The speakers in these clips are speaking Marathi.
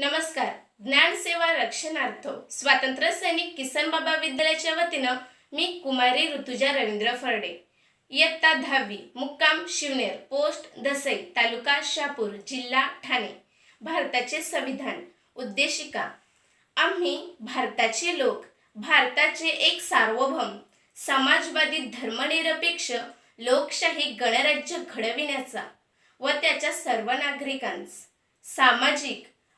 नमस्कार. ज्ञान सेवा रक्षणार्थ स्वातंत्र्य सैनिक किसन बाबा विद्यालयाच्या वतीनं मी कुमारी ऋतुजा रवींद्र फरडे. इयत्ता दहावी मुक्काम शिवनेर पोस्ट दसई तालुका शहापूर जिल्हा ठाणे. भारताचे संविधान उद्देशिका. आम्ही भारताचे लोक भारताचे एक सार्वभौम समाजवादी धर्मनिरपेक्ष लोकशाही गणराज्य घडविण्याचा व त्याच्या सर्व नागरिकांस सामाजिक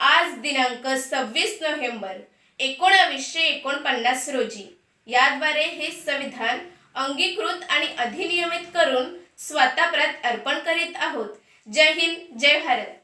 आज दिनांक सव्वीस नोव्हेंबर एकोणावीसशे एकोणपन्नास रोजी. याद्वारे हे संविधान अंगीकृत आणि अधिनियमित करून स्वतःप्रत अर्पण करीत आहोत. जय हिंद जय भारत.